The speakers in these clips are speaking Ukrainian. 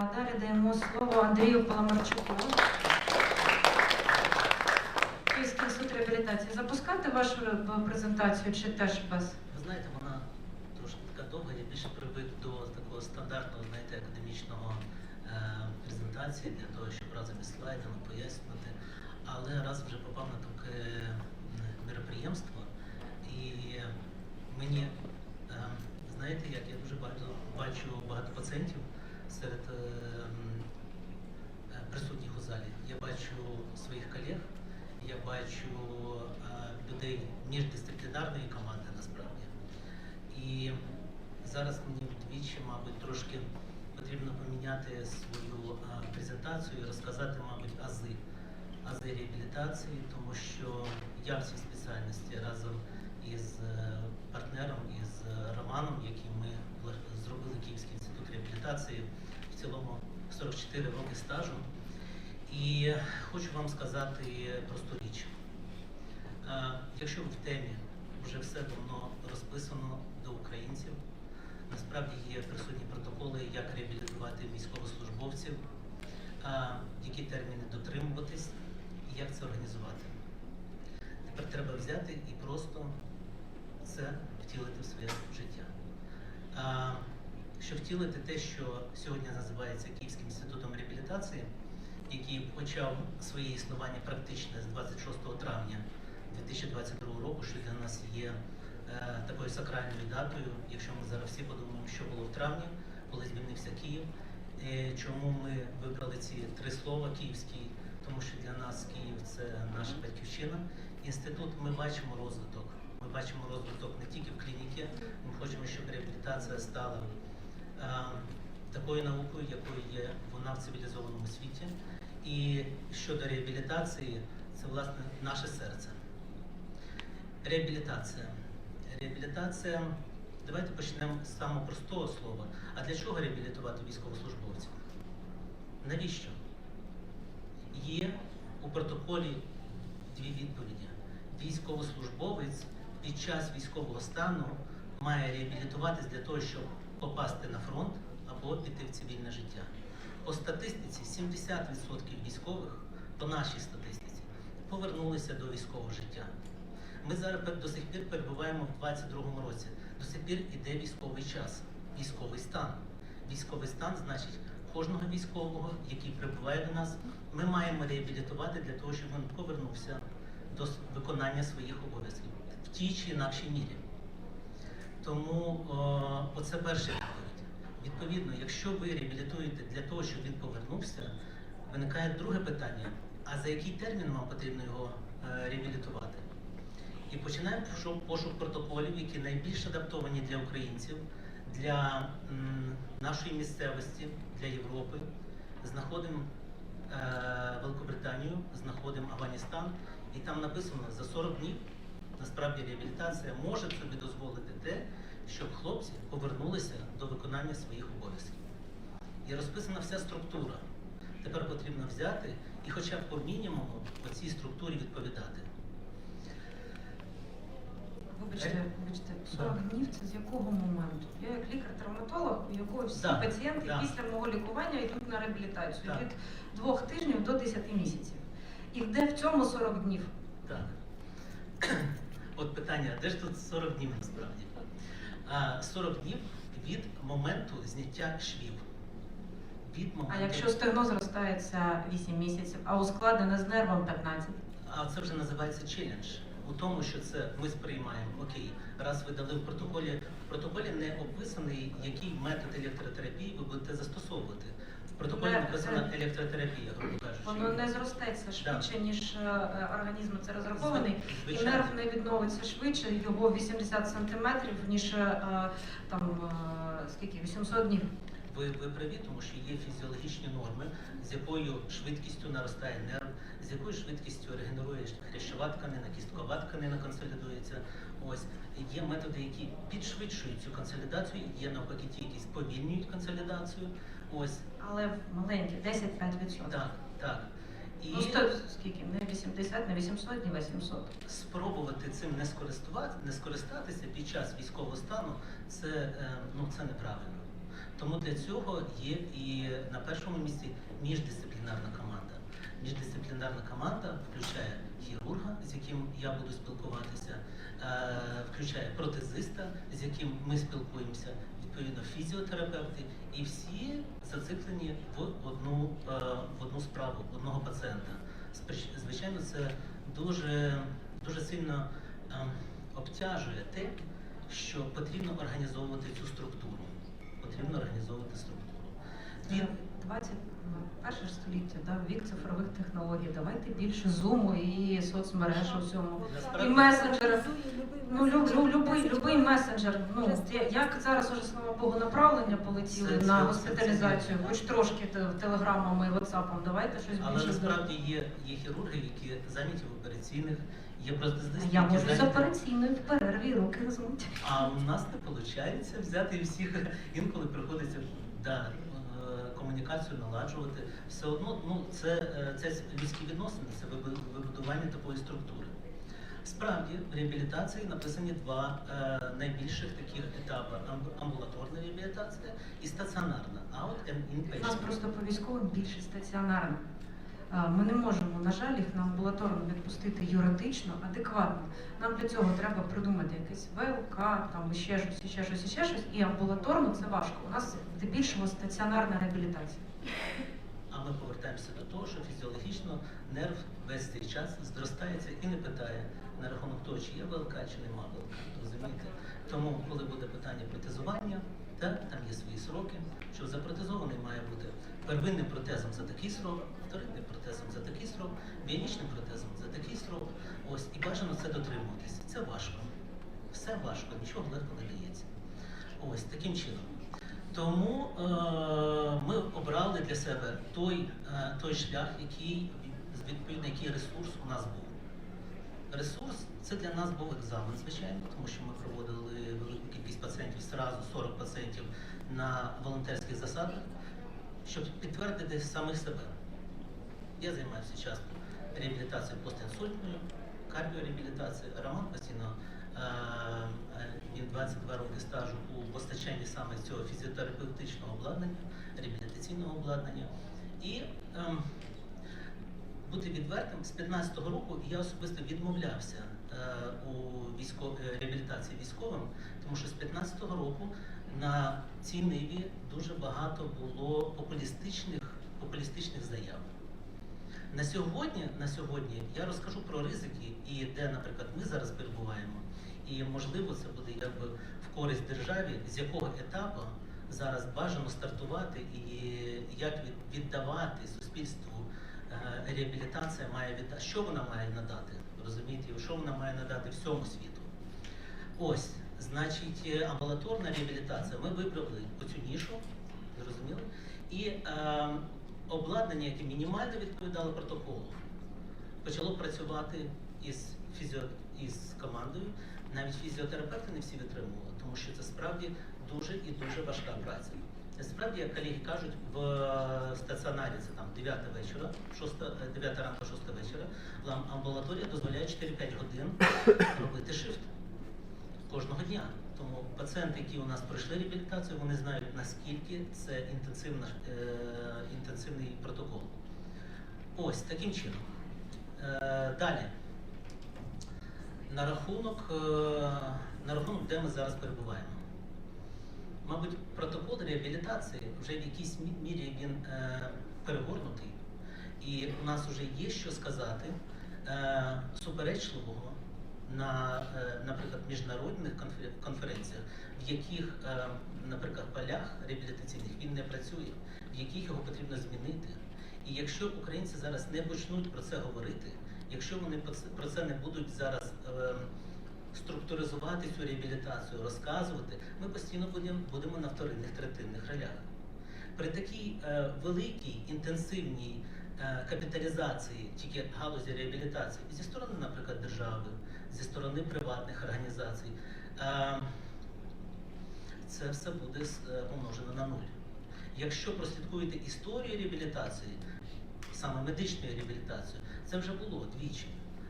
Далі даємо слово Андрію Паламарчуку. Київський суд реабілітації. Запускати вашу е, презентацію чи теж без? Ви знаєте, вона трошки така довга, я більше привик до такого стандартного, знаєте, академічного е, презентації для того, щоб разом із слайдами пояснювати. Але раз вже попав на таке м, мероприємство, і мені, е, знаєте, як я дуже багато бачу багато пацієнтів серед е, м, е, присутніх у залі. Я бачу своїх колег, я бачу е, людей міждисциплінарної команди насправді. І зараз мені вдвічі, мабуть, трошки потрібно поміняти свою е, презентацію і розказати, мабуть, ази, ази реабілітації, тому що я в цій спеціальності разом із партнером, із Романом, який ми зробили Київський інститут реабілітації, цілому 44 роки стажу. І хочу вам сказати просту річ. Е, Якщо в темі вже все давно розписано до українців, насправді є присутні протоколи, як реабілітувати військовослужбовців, е, які терміни дотримуватись і як це організувати. Тепер треба взяти і просто це втілити в своє життя. А, Щоб втілити те, що сьогодні називається Київським інститутом реабілітації, який почав своє існування практичне з 26 травня 2022 року, що для нас є е, такою сакральною датою, якщо ми зараз всі подумаємо, що було в травні, коли звільнився Київ. Е, чому ми вибрали ці три слова київський? Тому що для нас Київ це наша батьківщина. Інститут ми бачимо розвиток. Ми бачимо розвиток не тільки в клініці. Ми хочемо, щоб реабілітація стала такою наукою, якою є вона в цивілізованому світі. І щодо реабілітації, це власне наше серце. Реабілітація. Реабілітація. Давайте почнемо з самого простого слова. А для чого реабілітувати військовослужбовців? Навіщо? Є у протоколі дві відповіді. Військовослужбовець під час військового стану має реабілітуватись для того, щоб попасти на фронт або піти в цивільне життя. По статистиці 70% військових, по нашій статистиці, повернулися до військового життя. Ми зараз до сих пір перебуваємо в 22-му році. До сих пір іде військовий час, військовий стан. Військовий стан значить кожного військового, який прибуває до нас, ми маємо реабілітувати для того, щоб він повернувся до виконання своїх обов'язків в тій чи інакшій мірі. Тому о, оце перша відповідь. Відповідно, якщо ви реабілітуєте для того, щоб він повернувся, виникає друге питання: а за який термін вам потрібно його е, реабілітувати? І починаємо пошук протоколів, які найбільш адаптовані для українців, для м, нашої місцевості, для Європи. Знаходимо е, Великобританію, знаходимо Афганістан, і там написано за 40 днів. Насправді реабілітація може собі дозволити те, щоб хлопці повернулися до виконання своїх обов'язків. І розписана вся структура. Тепер потрібно взяти і хоча б по мінімуму по цій структурі відповідати. Вибачте, вибачте, 40 днів це з якого моменту? Я як лікар-травматолог, у якого всі Да, пацієнти да. після мого лікування йдуть на реабілітацію Так. від двох тижнів до 10 місяців. І де в цьому 40 днів? От питання, де ж тут 40 днів насправді? А, 40 днів від моменту зняття швів. Від моменту... А якщо стегно зростається 8 місяців, а ускладнене з нервом 15? А це вже називається челендж. У тому, що це ми сприймаємо, окей, раз ви дали в протоколі, в протоколі не описаний, який метод електротерапії ви будете застосовувати. Протоколі написана електротерапія, грубо кажучи. Воно не зростеться швидше, ніж е, організм це розрахований. І Звичайно. нерв не відновиться швидше, його 80 сантиметрів, ніж е, там е, скільки 800 днів. Ви, ви праві, тому що є фізіологічні норми, з якою швидкістю наростає нерв, з якою швидкістю регенерує хрящова тканина, кісткова тканина консолідується. Ось є методи, які підшвидшують цю консолідацію, є навпаки ті, які сповільнюють консолідацію. Ось Але маленькі, 10-5%. так, так. І Ну, сто, скільки? Не 80, не 800, не 800. спробувати цим не скористувати, не скористатися під час військового стану, це, е, ну, це неправильно. Тому для цього є і на першому місці міждисциплінарна команда. Міждисциплінарна команда включає хірурга, з яким я буду спілкуватися, е, включає протезиста, з яким ми спілкуємося, відповідно фізіотерапевти, і всі зациклені в одну, е, в одну справу, одного пацієнта. Звичайно, це дуже, дуже сильно ем, обтяжує те, що потрібно організовувати цю структуру. Потрібно організовувати структуру. Він 21 століття, да, вік цифрових технологій. Давайте більше зуму і соцмереж у цьому. І месенджери. Ну, лю, лю, любий, любий месенджер. Ну, я- як зараз уже, слава Богу, направлення полетіли Це- на це- госпіталізацію, це- хоч трошки те- телеграмами і ватсапом. Давайте щось Але більше насправді є, є хірурги, які зайняті в операційних, є протезисти, Я які можу з зайняті. операційною в перерві руки розмити. А у нас не виходить взяти і всіх інколи приходиться да, комунікацію наладжувати. Все одно ну, це, е, це людські відносини, це вибу- вибудування такої структури. Справді, в реабілітації написані два е, найбільших таких етапи: Амбу- амбулаторна реабілітація і стаціонарна out and У нас просто по військовим більше стаціонарно. Ми не можемо, на жаль, їх на амбулаторно відпустити юридично, адекватно. Нам для цього треба придумати якесь ВЛК, там ще щось, ще щось, ще щось. І амбулаторно це важко. У нас здебільшого стаціонарна реабілітація. А ми повертаємося до того, що фізіологічно нерв весь цей час зростається і не питає на рахунок того, чи є ВЛК, чи нема ВЛК. Розумієте? Тому, коли буде питання протезування, так, там є свої сроки, що запротезований має бути первинним протезом за такий срок, вторинним протезом за такий срок, біонічним протезом за такий срок. Ось, і бажано це дотримуватися. Це важко. Все важко, нічого легко не дається. Ось таким чином. Тому е, ми обрали для себе той, е, той шлях, який відповідно, який ресурс у нас був. Ресурс це для нас був екзамен, звичайно, тому що ми проводили велику кількість пацієнтів, зразу 40 пацієнтів на волонтерських засадах, щоб підтвердити самих себе. Я займаюся часто реабілітацією постінсультною, кардіореабілітацією. Роман постійно е, е, він 22 роки стажу у постачанні саме цього фізіотерапевтичного обладнання, реабілітаційного обладнання. І ем, бути відвертим, з 15-го року я особисто відмовлявся е, у військо... е, реабілітації військовим, тому що з 15-го року на цій ниві дуже багато було популістичних, популістичних заяв. На сьогодні, на сьогодні я розкажу про ризики і де, наприклад, ми зараз перебуваємо. І можливо це буде якби в користь державі, з якого етапу зараз бажано стартувати і як віддавати суспільству е, реабілітація має віддати, що вона має надати, розумієте, що вона має надати всьому світу. Ось, значить, е, амбулаторна реабілітація. Ми вибрали оцю нішу, зрозуміли? І е, обладнання, яке мінімально відповідало протоколу, почало працювати із, фізіо... із командою. Навіть фізіотерапевти не всі витримували, тому що це справді дуже і дуже важка праця. Насправді, як колеги кажуть, в е, стаціонарі це там 9 вечора, 6, 9 ранку, 6 вечора, ам- амбулаторія дозволяє 4-5 годин робити шифт кожного дня. Тому пацієнти, які у нас пройшли реабілітацію, вони знають, наскільки це інтенсивна, е, інтенсивний протокол. Ось таким чином. Е, далі. На рахунок, е, на рахунок, де ми зараз перебуваємо. Мабуть, протокол реабілітації вже в якійсь мірі він е, перегорнутий, і у нас вже є що сказати е, суперечливого на, е, наприклад, міжнародних конференціях, в яких, е, наприклад, полях реабілітаційних він не працює, в яких його потрібно змінити. І якщо українці зараз не почнуть про це говорити, якщо вони про це- не будуть зараз е, структуризувати цю реабілітацію, розказувати, ми постійно будемо, на вторинних третинних ролях. При такій великій інтенсивній капіталізації тільки галузі реабілітації зі сторони, наприклад, держави, зі сторони приватних організацій, е, це все буде е, помножено на нуль. Якщо прослідкуєте історію реабілітації, саме медичної реабілітації, це вже було двічі.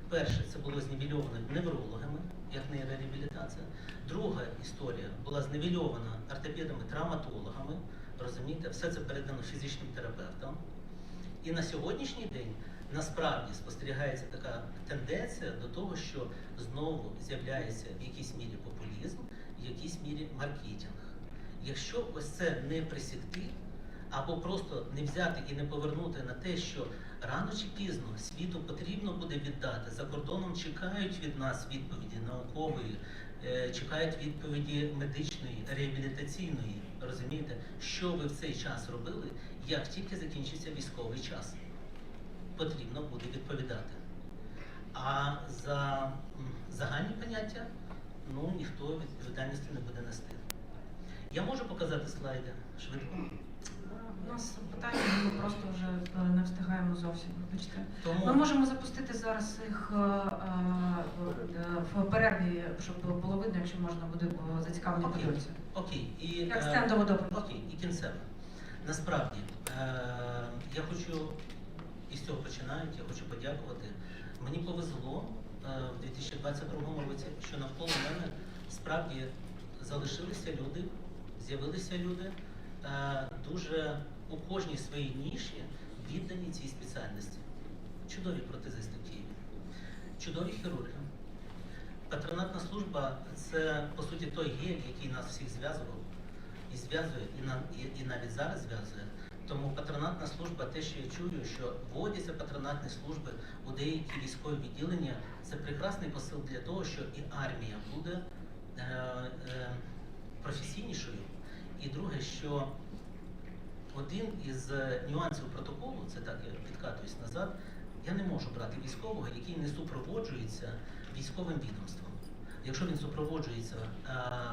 перше, це було знівельовано неврологами, як нейрореабілітація. Друга історія була знівельована ортопедами, травматологами. Розумієте, все це передано фізичним терапевтам. І на сьогоднішній день насправді спостерігається така тенденція до того, що знову з'являється в якійсь мірі популізм, в якійсь мірі маркетинг. Якщо ось це не присікти, або просто не взяти і не повернути на те, що рано чи пізно світу потрібно буде віддати. За кордоном чекають від нас відповіді наукової, е, чекають відповіді медичної, реабілітаційної. Розумієте, що ви в цей час робили, як тільки закінчиться військовий час. Потрібно буде відповідати. А за загальні поняття ну, ніхто відповідальності не буде нести. Я можу показати слайди швидко. У нас питання, ми просто вже е, не встигаємо зовсім, вибачте. Тому Ми можемо запустити зараз їх е, е, в перерві, щоб було видно, якщо можна буде Окей. подивитися. окей, і Як е, стендову доповідь. Окей, і кінцево. Насправді, е, я хочу із цього починають, я хочу подякувати. Мені повезло е, в 2022 році, що навколо мене справді залишилися люди, з'явилися люди е, дуже у кожній своїй ніші віддані цій спеціальності. Чудові протезисти Києві, чудові хірурги. Патронатна служба це по суті той гель, який нас всіх зв'язував і зв'язує, і, і, і навіть зараз зв'язує. Тому патронатна служба, те, що я чую, що вводяться патронатні служби у деякі військові відділення, це прекрасний посил для того, що і армія буде е, е, професійнішою. І друге, що один із е, нюансів протоколу, це так я підкатуюсь назад, я не можу брати військового, який не супроводжується військовим відомством. Якщо він супроводжується е,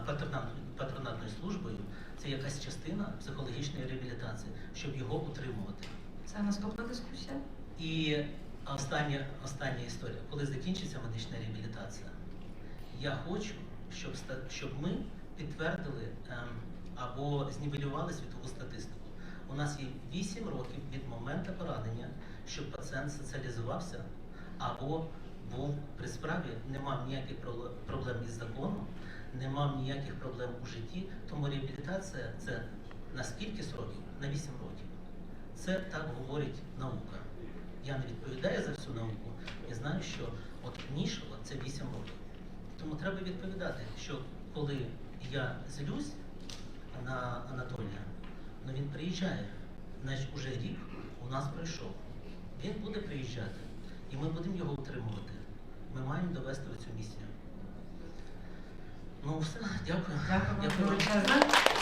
патронат- патронатною службою, це якась частина психологічної реабілітації, щоб його утримувати. Це наступна дискусія. І остання, остання історія, коли закінчиться медична реабілітація, я хочу, щоб, щоб ми підтвердили ем, або знівелювали світову статистику. У нас є 8 років від моменту поранення, щоб пацієнт соціалізувався або був при справі, не мав ніяких проблем із законом, не мав ніяких проблем у житті. Тому реабілітація це на скільки років? На 8 років. Це так говорить наука. Я не відповідаю за всю науку. Я знаю, що от нішево це 8 років. Тому треба відповідати, що коли я злюсь на Анатолія, ну він приїжджає, значить уже рік у нас пройшов. Він буде приїжджати, і ми будемо його утримувати. Ми маємо довести цю місію. Ну все, дякую. Дякую Дякую.